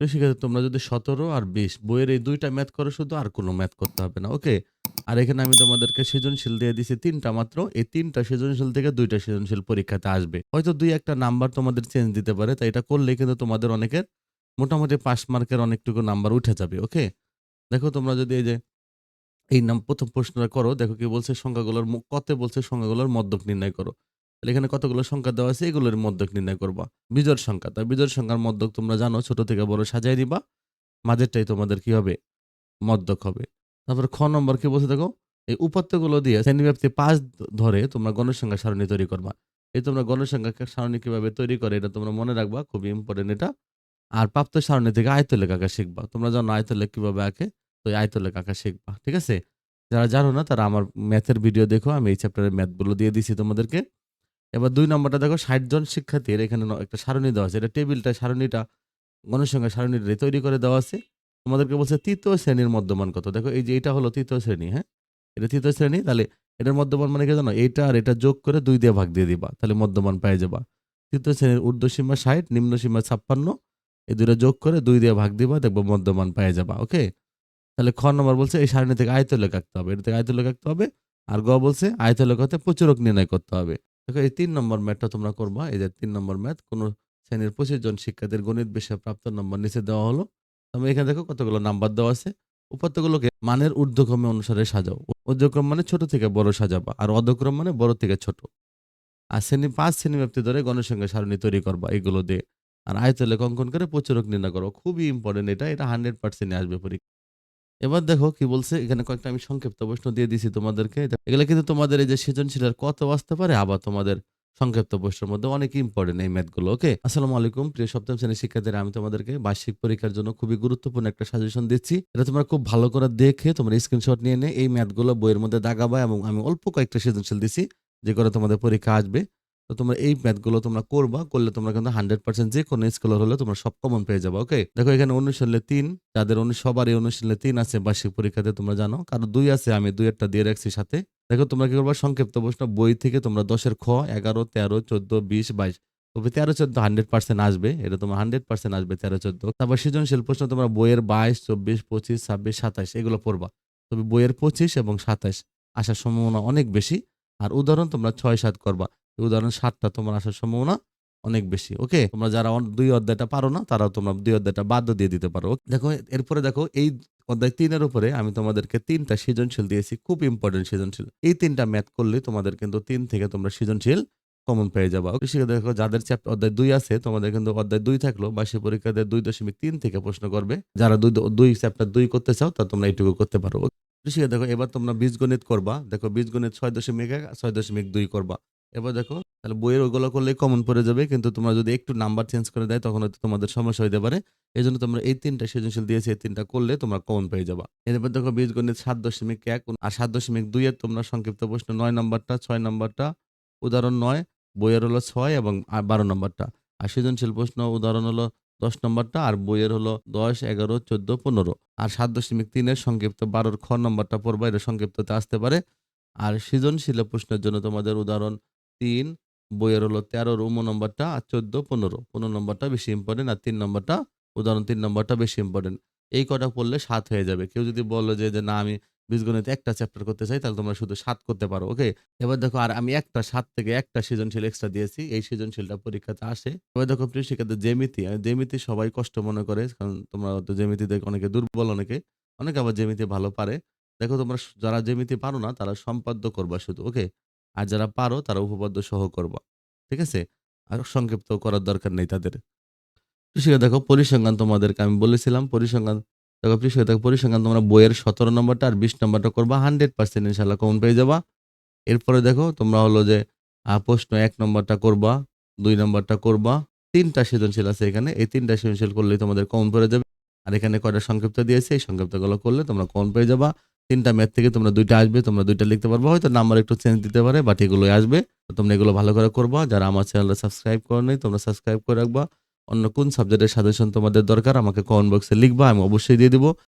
তো সেক্ষেত্রে তোমরা যদি সতেরো আর বিশ, বইয়ের এই দুইটা ম্যাথ করো, শুধু আর কোনো ম্যাথ করতে হবে না ওকে আর এখানে আমি তোমাদেরকে সৃজনশীল দিয়ে দিছি তিনটা মাত্র, এই তিনটা সৃজনশীল থেকে দুইটা সৃজনশীল পরীক্ষাতে আসবে। হয়তো দুই একটা নাম্বার তোমাদের চেঞ্জ দিতে পারে তাই এটা করলে কিন্তু তোমাদের অনেকের মোটামুটি পাস মার্কের অনেকটুকু নাম্বার উঠে যাবে ওকে দেখো তোমরা যদি এই যে, এই নাম প্রথম প্রশ্নটা করো, দেখো কি বলছে, সংখ্যাগুলোর কতে বলছে সংখ্যাগুলোর মধ্যক নির্ণয় করো। তাহলে এখানে কতগুলো সংখ্যা দেওয়া আছে? এগুলোর মধ্যক নির্ণয় করবা। বিজোড় সংখ্যা। তাই বিজোড় সংখ্যার মধ্যক তোমরা জানো, ছোট থেকে বড় সাজাই দিবা। মাঝেরটাই তোমাদের কি হবে? মধ্যক হবে। তারপর খ নম্বর কি বলছে দেখো? এই উপাত্তগুলো দিয়ে শ্রেণীব্যাপ্তি পাঁচ ধরে তোমরা গণসংখ্যা সারণী তৈরি করবা। এই তোমরা গণসংখ্যা সারণী কীভাবে তৈরি করে এটা তোমরা মনে রাখবা খুবই ইম্পর্টেন্ট এটা। আর প্রাপ্ত সারণী থেকে আয়তলেখ আঁকা শিখবা। তোমরা জানো আয়তলেখ কীভাবে আঁকে? তো এই আয়তলেখ আঁকা শিখবা, ঠিক আছে? যারা জানো না তারা আমার ম্যাথের ভিডিও দেখো, আমি এই চ্যাপ্টারের ম্যাথগুলো দিয়ে দিছি তোমাদেরকে। এবার দুই নম্বরটা দেখো, ষাট জন শিক্ষার্থীর এখানে একটা সারণী দেওয়া আছে। এটা টেবিলটা, সারণীটা, গণসংখ্যা সারণীটা তৈরি করে দেওয়া আছে। তোমাদেরকে বলছে তৃতীয় শ্রেণির মধ্যমান কত? দেখো, এই যে এটা হলো তৃতীয় শ্রেণি হ্যাঁ? এটা তৃতীয় শ্রেণি, তাহলে এটার মধ্যমান মানে কি জানো? এইটা আর এটা যোগ করে দুই দিয়ে ভাগ দিয়ে দিবা, তাহলে মধ্যমান পেয়ে যাবা। তৃতীয় শ্রেণির ঊর্ধ্বসীমা ষাট নিম্ন সীমা ছাপ্পান্ন, এই দুটো যোগ করে দুই দিয়ে ভাগ দিবা, দেখব মধ্যমান পেয়ে যাবা, ওকে? তাহলে খ নম্বর বলছে, এই সারণী থেকে আয়তলেখ আঁকতে হবে। এটা থেকে আয়তলেখ আঁকতে হবে, আর গ বলছে, আয়তলেখ হতে প্রচুরক নির্ণয় করতে হবে। দেখো, এই তিন নম্বর ম্যাথটা তোমরা করবা। এই যে তিন নম্বর ম্যাথ, কোন শ্রেণির পঁচিশ জন শিক্ষার্থীর গণিত, বিষয়ে প্রাপ্ত নম্বর নিচে দেওয়া হলো। তুমি এখানে দেখো কতগুলো নাম্বার দেওয়া আছে। উপাত্তগুলোকে মানের ঊর্ধ্বক্রমে অনুসারে সাজাও। ঊর্ধ্বক্রম মানে ছোট থেকে বড় সাজাবা আর অধক্রম মানে বড় থেকে ছোট। আর শ্রেণি, পাঁচ শ্রেণি ব্যাপ্তি ধরে গণসংখ্যা সারণী তৈরি করবা এগুলো দিয়ে। আর আয়তলেখ অঙ্কন করে প্রচুরক নির্ণয় করো খুবই ইম্পর্টেন্ট এটা এটা হান্ড্রেড পার্সেন্ট আসবে পরীক্ষা। এবার দেখো কি বলছে, এখানে কয়েকটা আমি সংক্ষিপ্ত প্রশ্ন দিয়ে দিছি তোমাদেরকে। এগুলো কিন্তু তোমাদের এই যে সৃজনশীলের কত আসতে পারে, আবার তোমাদের সংক্ষিপ্ত প্রশ্নের মধ্যে অনেক ইম্পর্টেন্ট এই ম্যাথগুলো ওকে আসসালামু আলাইকুম, প্রিয় সপ্তম শ্রেণির শিক্ষার্থীরা, আমি তোমাদেরকে বার্ষিক পরীক্ষার জন্য খুবই গুরুত্বপূর্ণ একটা সাজেশন দিচ্ছি। এটা তোমরা খুব ভালো করে দেখে তোমরা স্ক্রিনশট নিয়ে নে, এই ম্যাথগুলো বইয়ের মধ্যে দাগাবা এবং আমি অল্প কয়েকটা সৃজনশীল দিছি, যে করে তোমাদের পরীক্ষা আসবে। তো তোমরা এই ম্যাথগুলো তোমরা করবা, করলে তোমরা কিন্তু হান্ড্রেড পার্সেন্ট যে কোনো স্কুলের হলে তোমরা সব কমন পেয়ে যাবে ওকে দেখো এখানে অনুশীলনে তিন, যাদের সবারই অনুশীলনে তিন আছে বার্ষিক পরীক্ষাতে তোমরা জানো, কারও দুই আছে, আমি দুই একটা দিয়ে রাখছি সাথে। দেখো তোমরা কি করবা? সংক্ষিপ্ত প্রশ্ন, বই থেকে তোমরা দশের খ, এগারো, তেরো, চোদ্দ, বিশ, বাইশ তবে তেরো, চোদ্দ হান্ড্রেড পার্সেন্ট আসবে, এটা তোমার হান্ড্রেড পার্সেন্ট আসবে তেরো, চোদ্দ। তারপর সৃজনশীল প্রশ্ন, তোমরা বইয়ের বাইশ, চব্বিশ, পঁচিশ, ছাব্বিশ, সাতাশ, এগুলো পড়বা। তবে বইয়ের পঁচিশ এবং সাতাশ আসার সম্ভাবনা অনেক বেশি। আর উদাহরণ তোমরা ছয়, সাত করবা। উদাহরণ সাতটা তোমার আসার সম্ভাবনা অনেক বেশি, ওকে? তোমরা যারা দুই অধ্যায়টা পারো না তারা তোমরা দুই অধ্যায়টা বাদ দিয়ে দিতে পারো। দেখো, এরপরে দেখো, এই অধ্যায় তিনের উপরে আমি তোমাদেরকে তিনটা সৃজনশীল দিয়েছি, খুব ইম্পর্টেন্ট সৃজনশীল। এই তিনটা ম্যাথ করলে তোমাদের কিন্তু তিন থেকে তোমরা সৃজনশীল কমন পেয়ে যাবা। কৃষিকে দেখো, যাদের চ্যাপ্টার অধ্যায় দুই আছে, তোমাদের কিন্তু অধ্যায় দুই থাকল বার্ষিক পরীক্ষাতে দুই দশমিক তিন থেকে প্রশ্ন করবে। যারা দুই দুই চ্যাপ্টার দুই করতে চাও, তা তোমরা এইটুকু করতে পারো। কৃষিকে দেখো, এবার তোমরা বীজগণিত করবা। দেখো, বীজগণিত ছয় দশমিক এক, ছয় দশমিক দুই করবা। এবার দেখো, তাহলে বইয়ের ওইগুলো করলে কমন পড়ে যাবে, কিন্তু তোমরা যদি একটু নাম্বার চেঞ্জ করে দেয়, তখন হয়তো তোমাদের সমস্যা হইতে পারে। এই জন্য তোমরা এই তিনটা সৃজনশীল দিয়েছি এই তিনটা করলে তোমরা কমন পেয়ে যাবা। এরপর দেখো, বীজগণিত সাত দশমিক এক, আর সাত দশমিক দুই এর তোমরা সংক্ষিপ্ত প্রশ্ন নয় নম্বরটা, ছয় নম্বরটা, উদাহরণ নয়, বইয়ের হলো ছয় এবং বারো নম্বরটা। আর সৃজনশীল প্রশ্ন, উদাহরণ হলো দশ নম্বরটা, আর বইয়ের হলো দশ, এগারো, চোদ্দ, পনেরো। আর সাত দশমিক তিনের সংক্ষিপ্ত বারোর খ নম্বরটা পড়বা, এটা সংক্ষিপ্ততে আসতে পারে। আর সৃজনশীল প্রশ্নের জন্য তোমাদের উদাহরণ তিন, বইয়ের হলো তেরোর উম নম্বরটা, আর চোদ্দ, পনেরো। পনেরো নম্বরটা বেশি ইম্পর্টেন্ট আর তিন নম্বরটা, উদাহরণ তিন নম্বরটা বেশি ইম্পর্টেন্ট এই কটা পড়লে সাত হয়ে যাবে। কেউ যদি বলো যে না, আমি বীজগণিত একটা চ্যাপ্টার করতে চাই, তাহলে তোমরা শুধু সাত করতে পারো। ওকে এবার দেখো, আর আমি একটা সাত থেকে একটা সৃজনশীল এক্সট্রা দিয়েছি। এই সৃজনশীলটা পরীক্ষাতে আসে। এবার দেখো, প্রিয় শিক্ষার্থী জেমিতি জেমিতি সবাই কষ্ট মনে করে, কারণ তোমরা তো দেখো অনেকে দুর্বল অনেকে। অনেকে আবার জেমিতি ভালো পারে। দেখো, তোমরা যারা জেমিতি পারো না, তারা সম্পাদ্য করবা শুধু। ওকে আর যারা পারো তারা উপপাদ্য সহ করবা। ঠিক আছে? আর সংক্ষিপ্ত করার দরকার নেই তাদের। কৃষিকা দেখো, পরিসংখ্যান তোমাদেরকে আমি বলেছিলাম, পরিসংখ্যান, দেখো কৃষিকা দেখো, পরিসংখ্যান তোমরা বইয়ের সতেরো নম্বরটা আর বিশ নম্বরটা করবা হান্ড্রেড পার্সেন্ট ইনশাল্লাহ কমন পেয়ে যাবা। এরপরে দেখো, তোমরা হলো যে প্রশ্ন এক নম্বরটা করবা, দুই নম্বরটা করবা, তিনটা সৃজনশীল আছে এখানে, এই তিনটা সৃজনশীল করলেই তোমাদের কমন পড়ে যাবে। আর এখানে কয়টা সংক্ষিপ্ত দিয়েছে, এই সংক্ষিপ্তগুলো করলে তোমরা কমন পেয়ে যাবা। তিনটা ম্যাথ থেকে তোমরা দুইটা আসবে, তোমরা দুইটা লিখতে পারব। হয়তো নাম্বার একটু চেঞ্জ দিতে পারে, বাট এগুলো আসবে। তোমরা এগুলো ভালো করে করবা। যারা আমার চ্যানেলটা সাবস্ক্রাইব করো নাই, তোমরা সাবস্ক্রাইব করে রাখবা। অন্য কোন সাবজেক্টের সাজেশন তোমাদের দরকার, আমাকে কমেন্ট বক্সে লিখবা, আমি অবশ্যই দিয়ে দিব।